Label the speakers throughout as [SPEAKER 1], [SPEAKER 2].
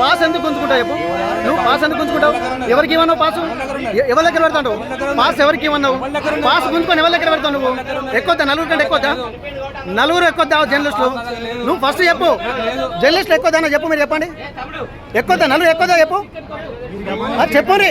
[SPEAKER 1] Pass ఎందుకు గుంజుకుంటావు చెప్పు? నువ్వు పాస్ ఎందుకు గుంజుకుంటావు? ఎవరికి ఇవ్వన్నావు పాసు? ఎవరి దగ్గర పెడతావు పాస్ ఎవరికి ఇవ్వన్నావు పాస్ గుంజుకొని ఎవరి దగ్గర పెడతావు నువ్వు? ఎక్కువద్దా? నలుగురు కంటే ఎక్కువద్దా? నలుగురు ఎక్కువద్దా జర్నలిస్టులు? నువ్వు ఫస్ట్ చెప్పు. జర్నలిస్టులు ఎక్కువదా చెప్పు మీరు చెప్పండి. ఎక్కువద్దా? నలుగురు ఎక్కువదా చెప్పు? చెప్పు రీ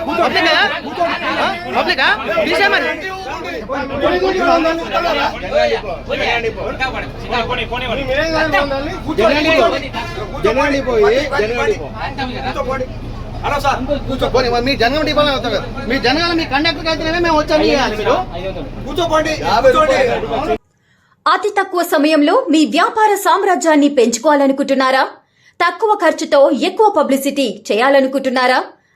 [SPEAKER 1] పబ్లిక్? పబ్లికా? తీసే మరి.
[SPEAKER 2] జనాన్ని పోయి జనాన్ని
[SPEAKER 1] పోనీ, మరి మీ జనగం డిపోలో అవుతారు కదా మీ జనగాల మీ కండక్టర్కి అయితేనే మేము వచ్చాము మీరు
[SPEAKER 2] కూర్చోపోండి
[SPEAKER 3] అతి తక్కువ సమయంలో మీ వ్యాపార సామ్రాజ్యాన్ని పెంచుకోవాలనుకుంటున్నారా? తక్కువ ఖర్చుతో ఎక్కువ పబ్లిసిటీ చేయాలనుకుంటున్నారా?